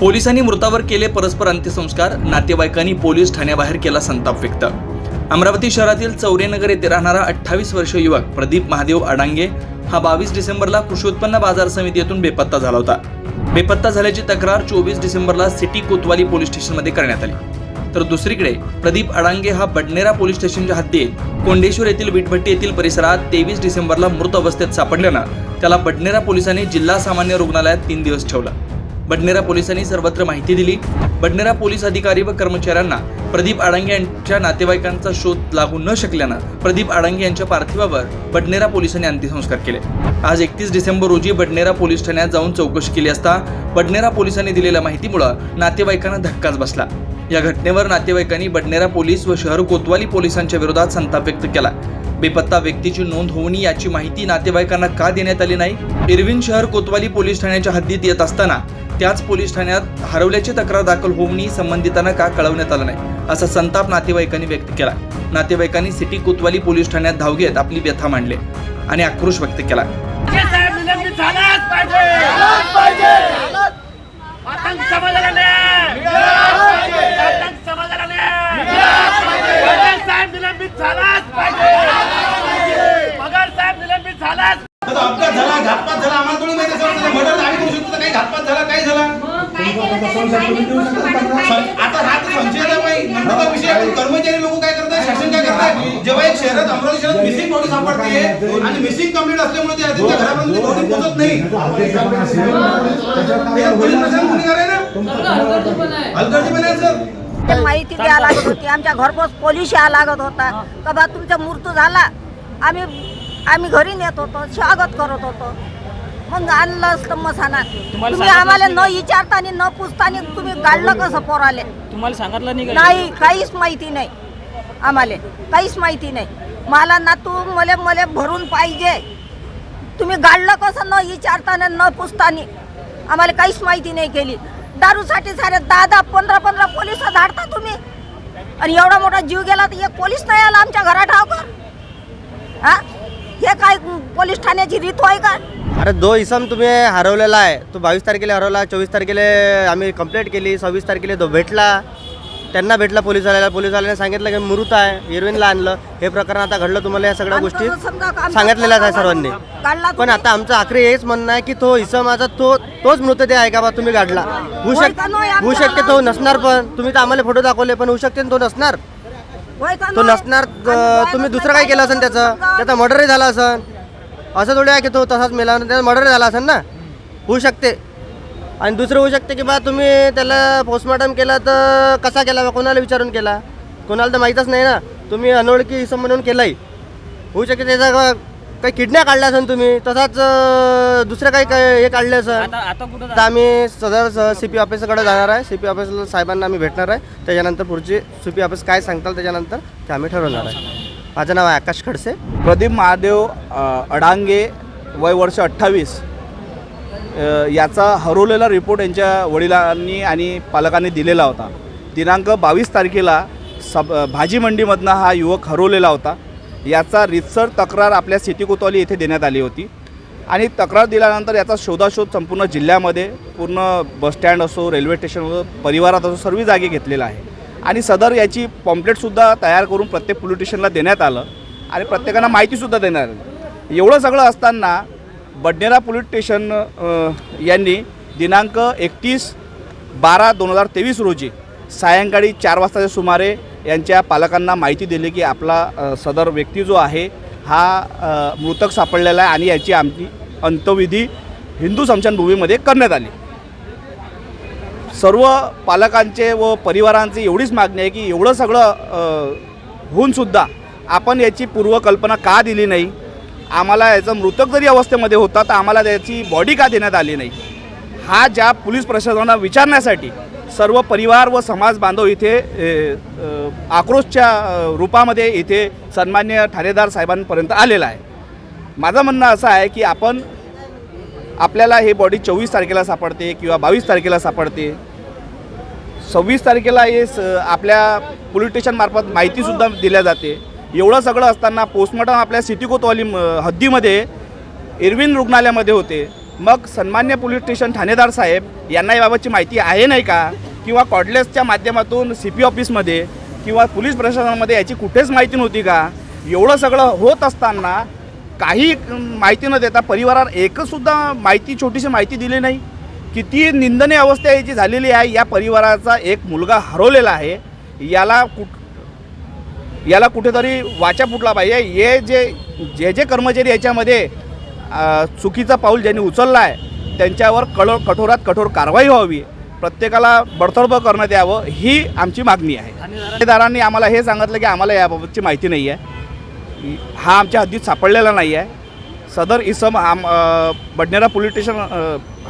पोलिसांनी मृतावर केले परस्पर अंत्यसंस्कार. नातेवाईकांनी पोलीस ठाण्याबाहेर केला संताप व्यक्त. अमरावती शहरातील चौरेनगर येथे राहणारा अठ्ठावीस वर्ष युवक प्रदीप महादेव अडांगे हा बावीस डिसेंबरला कृषी उत्पन्न बाजार समितीतून बेपत्ता झाला होता. बेपत्ता झाल्याची तक्रार चोवीस डिसेंबरला सिटी कोतवाली पोलीस स्टेशनमध्ये करण्यात आली. तर दुसरीकडे प्रदीप अडांगे हा बडनेरा पोलीस स्टेशनच्या हद्दीत कोंडेश्वर येथील विटभट्टी येथील परिसरात तेवीस डिसेंबरला मृत अवस्थेत सापडल्यानं त्याला बडनेरा पोलिसांनी जिल्हा सामान्य रुग्णालयात तीन दिवस ठेवला. बडनेरा पोलिसांनी सर्वत्र माहिती दिली. बडनेरा पोलीस अधिकारी व कर्मचाऱ्यांना प्रदीप आडांगे यांच्या नातेवाईकांचा शोध लागू न शकल्यानं प्रदीप आडांगे यांच्या पार्थिवावर बडनेरा पोलिसांनी अंत्यसंस्कार केले. आज एकतीस डिसेंबर रोजी बडनेरा पोलीस ठाण्यात जाऊन चौकशी केली असता बडनेरा पोलिसांनी दिलेल्या माहितीमुळं नातेवाईकांना धक्काच बसला. या घटनेवर नातेवाईकांनी बडनेरा पोलीस व शहर कोतवाली पोलिसांच्या विरोधात संताप व्यक्त केला. बेपत्ता व्यक्तीची नोंद होऊनी याची माहिती नातेवाईकांना का देण्यात आली नाही? इरविन शहर कोतवाली पोलीस ठाण्याच्या हद्दीत येत असताना त्याच पोलीस ठाण्यात हरवल्याची तक्रार दाखल होऊनही संबंधितांना का कळवण्यात आलं नाही? असा संताप नातेवाईकांनी व्यक्त केला. नातेवाईकांनी सिटी कोतवाली पोलीस ठाण्यात धाव घेत आपली व्यथा मांडली आणि आक्रोश व्यक्त केला हे साहेब निलंबित झालाच पाहिजे आतंक समाजाला न्याय आतंक समाजाला न्याय पगार साहेब निलंबित झालाच पाहिजे पगार साहेब निलंबित झालाच तर तो अपघात झाला घातपात झाला आम्हाला थोडी माहिती आहे मर्डर आम्ही करू शकतो तर काही घातपात झाला काय झाला स- आता हा तर संशयाचा नाही नंतरचा विषय आहे. पण कर्मचारी लोक काय करतात शासन काय करतात जेव्हा एक शहरात अमरावती शहरात मिसिंग बॉडी सापडते आणि मिसिंग कंप्लीट असल्यामुळे ते त्यांच्या घरापर्यंत बॉडी पोहोचत नाही. हे पोलीस प्रशासन गुन्हेगार आहे ना? हलगर्जीपणा आहे सर ते माहिती द्या लागत होती. आमच्या घरपोच पोलीस या लागत होता. का बा तुमचा मृत्यू झाला. आम्ही आम्ही घरी नेत होतो. स्वागत करत होतो. मग आणलं असतं मसाना तुम्ही आम्हाला न विचारताना न पुसताना तुम्ही काढलं कसं पोराले? तुम्हाला सांगितलं नाही का? नाही काहीच माहिती नाही आम्हाला. काहीच माहिती नाही. मला ना तू मले मले भरून पाहिजे. तुम्ही गाडलं कसं न विचारताना न पुसताना आम्हाला काहीच माहिती नाही केली. दारूसाठी सारे दहा दहा पंधरा पंधरा पोलीस धाडता तुम्ही. आणि एवढा मोठा जीव गेला तर एक पोलीस नाही आला आमच्या घरात ठावकर हा? हे काय पोलीस ठाण्याची रीत होय का? अरे दो इसम तुम्ही हरवलेला आहे तो बावीस तारखेला हरवला चोवीस तारखेला आम्ही कंप्लेंट केली सव्वीस तारखेला तो भेटला. त्यांना भेटला पोलिसवाल्याला पोलिसवाल्याने सांगितलं की मृत आहे इरविनला आणलं. हे प्रकरण आता घडलं तुम्हाला या सगळ्या गोष्टी सांगितलेल्याच आहे सर्वांनी. पण आता आमचं आखरी हेच म्हणणं आहे की तो इसमाचा तो तोच मृतदेह आहे का बा तुम्ही काढला? होऊ शक होऊ? शकते तो नसणार पण. तुम्ही तर आम्हाला फोटो दाखवले पण होऊ शकते तो नसणार? तो? नसणार तुम्ही दुसरं काय केलं असेल त्याचं? त्याचा मर्डरही झाला असेल. असं थोडी आहे की तो तसाच मेला त्याचा मर्डर झाला असेल ना? होऊ शकते. आणि दुसरं होऊ शकते की बा तुम्ही त्याला पोस्टमॉर्टम केला तर कसा केला बा? कोणाला विचारून केला? कोणाला तर माहीतच नाही ना. तुम्ही अनोळखी म्हणून केलाही होऊ शकते त्याचा काही किडनॅप काढला असेल तुम्ही? तसाच अं, दुसरं काही काही हे काढलं असेल आता आता कुठं आता आम्ही सदर सी पी ऑफिसकडे जाणार आहे. सी पी ऑफिस साहेबांना आम्ही भेटणार आहे. त्याच्यानंतर पुढची सी पी ऑफिस काय सांगताल त्याच्यानंतर ते आम्ही ठरवणार आहे. माझं नाव आहे आकाश खडसे. प्रदीप महादेव अ, अडांगे वय वर्ष अठ्ठावीस. याचा हरवलेला रिपोर्ट यांच्या वडिलांनी आणि पालकांनी दिलेला होता. दिनांक बावीस तारखेला सब भाजी मंडीमधनं हा युवक हरवलेला होता. याचा रितसर तक्रार आपल्या सिटी कोतवाली येथे देण्यात आली होती. आणि तक्रार दिल्यानंतर याचा शोधाशोध संपूर्ण जिल्ह्यामध्ये पूर्ण बसस्टँड असो रेल्वे स्टेशन असो परिवारात असो सर्व जागी घेतलेला आहे. आणि सदर याची पॉम्पलेटसुद्धा तयार करून प्रत्येक पोलीस स्टेशनला देण्यात आलं आणि प्रत्येकांना माहितीसुद्धा देण्यात आली. एवढं सगळं असताना बडनेरा पोलीस स्टेशन यांनी दिनांक एकतीस बारा दोन हजार तेवीस रोजी सायंकाळी चार वाजताच्या सुमारे यांच्या पालकांना माहिती दिली की आपला सदर व्यक्ती जो आहे हा मृतक सापडलेला आहे आणि याची आमची अंत्यविधी हिंदू स्मशानभूमीमध्ये करण्यात आली. सर्व पालकांचे व परिवारांची एवढीच मागणी आहे की एवढं सगळं होऊनसुद्धा आपण याची पूर्वकल्पना का दिली नाही? आम्हाला याचा मृतक जरी अवस्थेमध्ये होता तर आम्हाला त्याची बॉडी का देण्यात आली नाही? हा ज्या पोलीस प्रशासनाला विचारण्यासाठी सर्व परिवार व समाज बांधव इथे ए, आक्रोशच्या रूपामध्ये इथे सन्मान्य ठाणेदार साहेबांपर्यंत आलेला आहे. माझं म्हणणं असं आहे की आपण आपल्याला हे बॉडी चोवीस तारखेला सापडते किंवा बावीस तारखेला सापडते. सव्वीस तारखेला हे स आपल्या पोलीस स्टेशनमार्फत माहितीसुद्धा दिल्या जाते. एवढं सगळं असताना पोस्टमॉर्टम आपल्या सिटी कोतवाली हद्दीमध्ये इरविन रुग्णालयामध्ये होते. मग सन्मान्य पोलीस स्टेशन ठाणेदार साहेब यांना याबाबतची माहिती आहे नाही का? किंवा कॉडलेसच्या माध्यमातून सी पी ऑफिसमध्ये किंवा पोलीस प्रशासनामध्ये याची कुठेच माहिती नव्हती का? एवढं सगळं होत असताना काही माहिती न देता परिवारात एकचसुद्धा माहिती छोटीशी माहिती दिली नाही. किती निंदनीय अवस्था याची झालेली आहे. या परिवाराचा एक मुलगा हरवलेला आहे. याला कुठ याला कुठेतरी वाचा फुटला पाहिजे. हे जे जे जे कर्मचारी याच्यामध्ये चुकीचा पाऊल ज्यांनी उचलला आहे त्यांच्यावर कळ कठोरात कठोर कारवाई व्हावी. प्रत्येकाला बडतर्फ करण्यात यावं ही आमची मागणी आहे. ठाणेदारांनी आम्हाला हे सांगितलं की आम्हाला याबाबतची माहिती नाही आहे हा आमच्या हद्दीत सापडलेला नाही आहे सदर इसम अ, बडनेरा पोलीस स्टेशन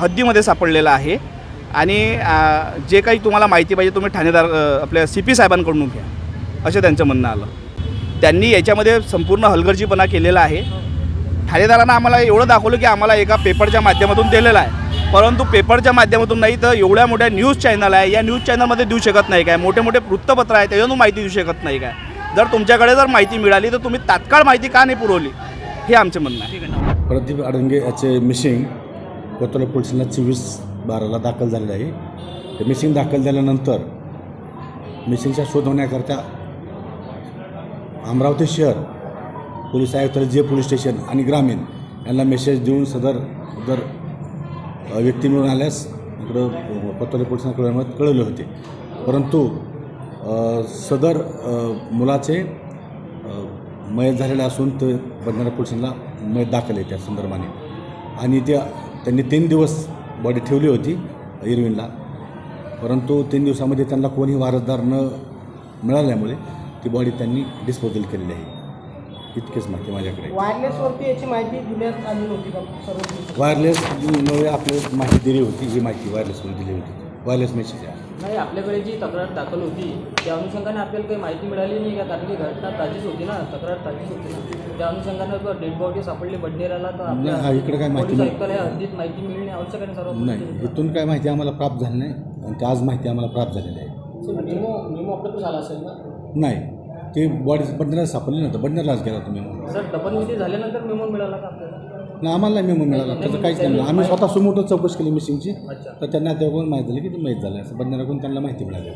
हद्दीमध्ये सापडलेला आहे. आणि जे काही तुम्हाला माहिती पाहिजे तुम्ही ठाणेदार आपल्या सी पी साहेबांकडून घ्या. असं त्यांचं म्हणणं आलं. त्यांनी याच्यामध्ये संपूर्ण हलगर्जीपणा केलेला आहे. ठाणेदारांना आम्हाला एवढं दाखवलं की आम्हाला एका पेपरच्या माध्यमातून दिलेलं आहे. परंतु पेपरच्या माध्यमातून नाही तर एवढ्या मोठ्या न्यूज चॅनल आहे. या न्यूज चॅनलमध्ये देऊ शकत नाही काय? मोठे मोठे वृत्तपत्र आहे त्याच्यातून माहिती देऊ शकत नाही काय? जर तुमच्याकडे जर माहिती मिळाली तर तुम्ही तात्काळ माहिती का नाही पुरवली? हे आमचं म्हणणं आहे. प्रदीप अडंगे याचे मिसिंग कोतवाल पोलिसांना चोवीस बाराला दाखल झालेलं आहे. ते मिसिंग दाखल झाल्यानंतर मिसिंगचा शोध होण्याकरता अमरावती शहर पोलीस आयुक्ताला जे पोलीस स्टेशन आणि ग्रामीण यांना मेसेज देऊन सदर जर व्यक्ती मिळून आल्यास इकडं कोतवाल पोलिसांना कळवण्यात कळवले होते. परंतु सदर मुलाचे मयत झालेले असून ते बंधारा पोलिसांना मयत दाखल आहे त्या संदर्भाने. आणि त्या त्यांनी तीन दिवस बॉडी ठेवली होती इरविनला. परंतु तीन दिवसामध्ये त्यांना कोणी वारसदार न मिळाल्यामुळे ती बॉडी त्यांनी डिस्पोजल केलेली आहे. इतकेच माहिती माझ्याकडे. वायरलेसवरती याची माहिती दिण्यात आली नव्हती का? सर्व वायरलेसमुळे आपल्याला माहिती दिली होती ही माहिती वायरलेसवर दिली होती. वायरलेस मेसेज आहे. नाही आपल्याकडे जी तक्रार दाखल होती त्या अनुषंगाने आपल्याला काही माहिती मिळाली नाही का? कारण की घटना ताजीच होती ना तक्रार ताजीच होती ना. त्या अनुषंगानं डेड बॉडी सापडली बडनेराला तर नाही, हा, इकडे काय माहिती पोलीस नाही. हद्दीत माहिती मिळणे आवश्यक आहे ना सर्व नाही इथून काय माहिती आम्हाला प्राप्त झाली नाही आणि ते आज माहिती आम्हाला प्राप्त झालेली आहे. निमो निमो अपलोड झाला असेल ना? नाही. ते बॉडी बंडरला सापडली नव्हतं. बंडरलाच गेला तुम्ही. सर दफनविधी झाल्यानंतर मेमो मिळाला का आपल्याला? नाही आम्हाला मेमो मिळाला. त्याचं काहीच नाही मिळालं. आम्ही स्वतः सुमोटो चौकशी केली मिसिंगची तर त्यांना तेव्हा माहिती झाली की ते माहीत झालं. असं बंडराकडून त्यांना माहिती मिळाली.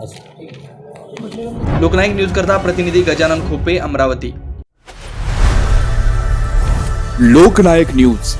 असं. लोकनायक न्यूज करता प्रतिनिधी गजानन खोपे अमरावती. लोकनायक न्यूज.